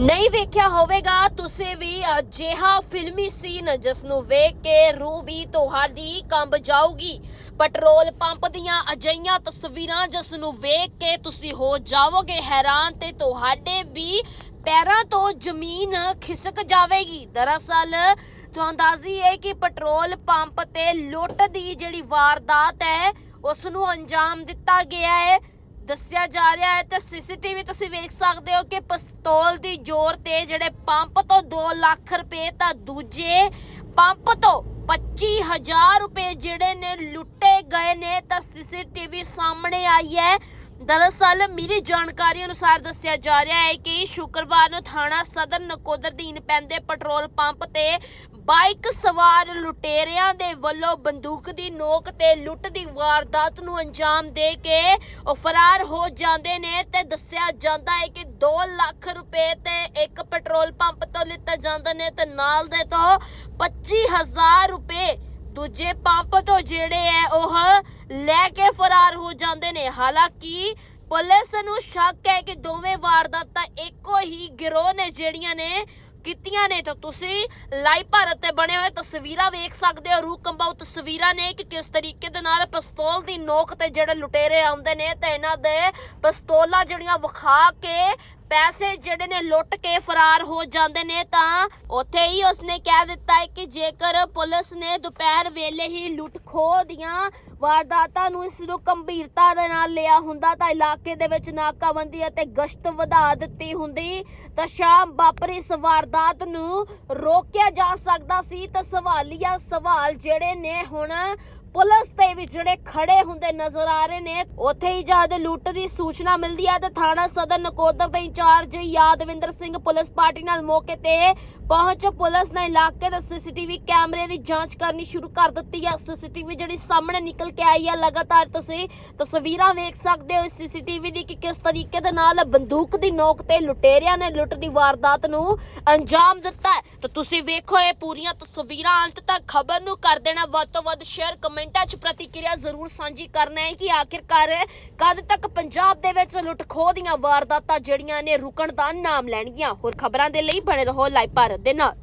ਨਹੀਂ ਵੇਖਿਆ ਹੋਵੇਗਾ, ਤੁਸੀਂ ਵੀ ਅਜਿਹਾ ਫਿਲਮੀ ਸੀਨ ਜਿਸ ਨੂੰ ਵੇਖ ਕੇ ਰੂਹ ਵੀ ਤੁਹਾਡੀ ਕੰਬ ਜਾਊਗੀ। ਪੈਟਰੋਲ ਪੰਪ ਦੀਆਂ ਅਜਈਆਂ ਤਸਵੀਰਾਂ ਜਿਸ ਨੂੰ ਵੇਖ ਕੇ ਤੁਸੀਂ ਹੋ ਜਾਵੋਗੇ ਹੈਰਾਨ ਤੇ ਤੁਹਾਡੇ ਵੀ ਪੈਰਾਂ ਤੋਂ ਜ਼ਮੀਨ ਖਿਸਕ ਜਾਵੇਗੀ। ਦਰਅਸਲ, ਤੁਹਾਨੂੰ ਦੱਸਦੀ ਹੈ ਕਿ ਪੈਟਰੋਲ ਪੰਪ ਤੇ ਲੁੱਟ ਦੀ ਜਿਹੜੀ ਵਾਰਦਾਤ ਹੈ ਉਸ ਨੂੰ ਅੰਜਾਮ ਦਿੱਤਾ ਗਿਆ ਹੈ। ਦੱਸਿਆ ਜਾ ਰਿਹਾ ਹੈ ਤੇ ਸੀਸੀਟੀਵੀ ਤੁਸੀਂ ਵੇਖ ਸਕਦੇ ਹੋ ਕਿ ਪਿਸਤੌਲ ਦੀ ਜ਼ੋਰ ਤੇ ਜਿਹੜੇ ਪੰਪ ਤੋਂ 2 ਲੱਖ ਰੁਪਏ ਤਾਂ ਦੂਜੇ ਪੰਪ ਤੋਂ 25000 ਰੁਪਏ ਜਿਹੜੇ ਨੇ ਲੁੱਟੇ ਗਏ ਨੇ ਤਾਂ ਸੀਸੀਟੀਵੀ ਸਾਹਮਣੇ ਆਈ ਹੈ। ਦਰਅਸਲ ਮੇਰੀ ਜਾਣਕਾਰੀ ਅਨੁਸਾਰ ਦੱਸਿਆ ਜਾ ਰਿਹਾ ਹੈ ਕਿ ਸ਼ੁੱਕਰਵਾਰ ਨੂੰ ਥਾਣਾ ਸਦਰ ਨਕੋਦਰ ਦੀਨ ਪੈਂਦੇ ਪੈਟਰੋਲ ਪੰਪ ਤੇ ਬਾਈਕ ਸਵਾਰ ਲੁਟੇਰਿਆਂ ਦੇ ਵੱਲੋਂ ਬੰਦੂਕ ਦੀ ਨੋਕ ਤੇ ਲੁੱਟ ਦੀ ਵਾਰਦਾਤ ਨੂੰ ਅੰਜਾਮ ਦੇ ਕੇ ਉਹ ਫਰਾਰ ਹੋ ਜਾਂਦੇ ਨੇ ਤੇ ਦੱਸਿਆ ਜਾਂਦਾ ਹੈ ਕਿ 2 ਲੱਖ ਰੁਪਏ ਤੇ ਇੱਕ ਪੈਟਰੋਲ ਪੰਪ ਤੋਂ ਲਿੱਤਾ ਜਾਂਦਾ ਨੇ ਤੇ ਨਾਲ ਦੇ ਤੋਂ 25000 ਰੁਪਏ ਦੂਜੇ ਪੰਪ ਤੋਂ ਜਿਹੜੇ ਹੈ ਉਹ ਲੈ ਕੇ ਫਰਾਰ ਹੋ ਜਾਂਦੇ ਨੇ। ਹਾਲਾਂਕਿ ਪੁਲਿਸ ਨੂੰ ਸ਼ੱਕ ਹੈ ਕਿ ਦੋਵੇਂ ਵਾਰਦਾਤਾਂ ਇੱਕੋ ਹੀ ਗਿਰੋਹ ਨੇ ਜਿਹੜੀਆਂ ਨੇ ਕੀਤੀਆਂ ਨੇ। ਤਾਂ ਤੁਸੀਂ ਲਾਈਵ ਭਾਰਤ ਤੇ ਬਣੇ ਹੋਏ ਤਸਵੀਰਾਂ ਵੇਖ ਸਕਦੇ ਹੋ। ਰੂਹ ਕੰਬਾਊ ਤਸਵੀਰਾਂ ਨੇ ਕਿ ਕਿਸ ਤਰੀਕੇ ਦੇ ਨਾਲ ਪਿਸਤੌਲ ਦੀ ਨੋਕ ਤੇ ਜਿਹੜੇ ਲੁਟੇਰੇ ਆਉਂਦੇ ਨੇ ਤੇ ਇਹਨਾਂ ਦੇ ਪਿਸਤੌਲਾਂ ਜਿਹੜੀਆਂ ਵਿਖਾ ਕੇ ਪੈਸੇ ਜਿਹੜੇ ਨੇ ਲੁੱਟ ਕੇ ਫਰਾਰ ਹੋ ਜਾਂਦੇ ਨੇ ਤਾਂ ਉੱਥੇ ਹੀ ਉਸਨੇ ਕਹਿ ਦਿੱਤਾ ਹੈ ਕਿ ਜੇਕਰ ਪੁਲਿਸ ਨੇ ਦੁਪਹਿਰ ਵੇਲੇ ਹੀ ਲੁੱਟ ਖੋਹ ਦੀਆਂ ਵਾਰਦਾਤਾਂ ਨੂੰ ਇਸ ਨੂੰ ਗੰਭੀਰਤਾ ਦੇ ਨਾਲ ਲਿਆ ਹੁੰਦਾ ਤਾਂ ਇਲਾਕੇ ਦੇ ਵਿੱਚ ਨਾਕਾਬੰਦੀ ਅਤੇ ਗਸ਼ਤ ਵਧਾ ਦਿੱਤੀ ਹੁੰਦੀ, ਤਾਂ ਸ਼ਾਮ ਵਾਪਰੀ ਇਸ ਵਾਰਦਾਤ ਨੂੰ ਰੋਕਿਆ ਜਾ ਸਕਦਾ ਸੀ ਤਾਂ ਸਵਾਲੀਆ ਸਵਾਲ ਜਿਹੜੇ ਨੇ ਹੁਣ ਪੁਲਿਸ ਤੇ ਵੀ ਜਿਹੜੇ ਖੜੇ ਹੁੰਦੇ ਨਜ਼ਰ ਆ ਰਹੇ ਨੇ, ਉੱਥੇ ਹੀ ਜਦ ਲੁੱਟ ਦੀ ਸੂਚਨਾ ਮਿਲਦੀ ਹੈ ਤੇ ਥਾਣਾ ਸਦਰ ਨਕੋਦਰ ਦੇ incharge Yadvinder Singh police party ਨਾਲ ਮੌਕੇ ਤੇ ਪਹੁੰਚ ਪੁਲਿਸ ਨੇ ਇਲਾਕੇ ਦੇ ਸੀਸੀਟੀਵੀ ਕੈਮਰੇ ਦੀ ਜਾਂਚ ਕਰਨੀ ਸ਼ੁਰੂ ਕਰ ਦਿੱਤੀ ਹੈ ਸੀਸੀਟੀਵੀ ਜਿਹੜੀ ਸਾਹਮਣੇ ਨਿਕਲ ਕੇ ਆਈ ਹੈ ਲਗਾਤਾਰ ਤੁਸੀਂ ਤਸਵੀਰਾਂ ਵੇਖ ਸਕਦੇ ਹੋ ਇਸ ਸੀਸੀਟੀਵੀ ਦੀ ਕਿ ਕਿਸ ਤਰੀਕੇ ਦੇ ਨਾਲ ਬੰਦੂਕ ਦੀ ਨੋਕ ਤੇ ਲੁਟੇਰਿਆਂ ਨੇ ਲੁੱਟ ਦੀ ਵਾਰਦਾਤ ਨੂੰ ਅੰਜਾਮ ਦਿੱਤਾ ਹੈ। ਤਾਂ ਤੁਸੀਂ ਵੇਖੋ, ਇਹ ਪੂਰੀਆਂ ਤਸਵੀਰਾਂ ਅੰਤ ਤੱਕ ਖਬਰ ਨੂੰ ਕਰ ਦੇਣਾ। ਵੱਧ ਤੋਂ ਵੱਧ ਸ਼ੇਅਰ, ਕਮੈਂਟਾਂ 'ਚ ਪ੍ਰਤੀਕਿਰਿਆ ਜ਼ਰੂਰ ਸਾਂਝੀ ਕਰਨਾ ਹੈ ਕਿ ਆਖਿਰਕਾਰ ਕਦ ਤੱਕ ਪੰਜਾਬ ਦੇ ਵਿੱਚ ਲੁੱਟ ਖੋਹ ਦੀਆਂ ਵਾਰਦਾਤਾਂ ਜਿਹੜੀਆਂ ਨੇ ਰੁਕਣ ਦਾ ਨਾਮ ਲੈਣਗੀਆਂ। ਹੋਰ ਖਬਰਾਂ ਦੇ ਲਈ ਬਣੇ ਰਹੋ ਲਾਈਵ ਭਾਰਤ ਦੇ ਨਾਲ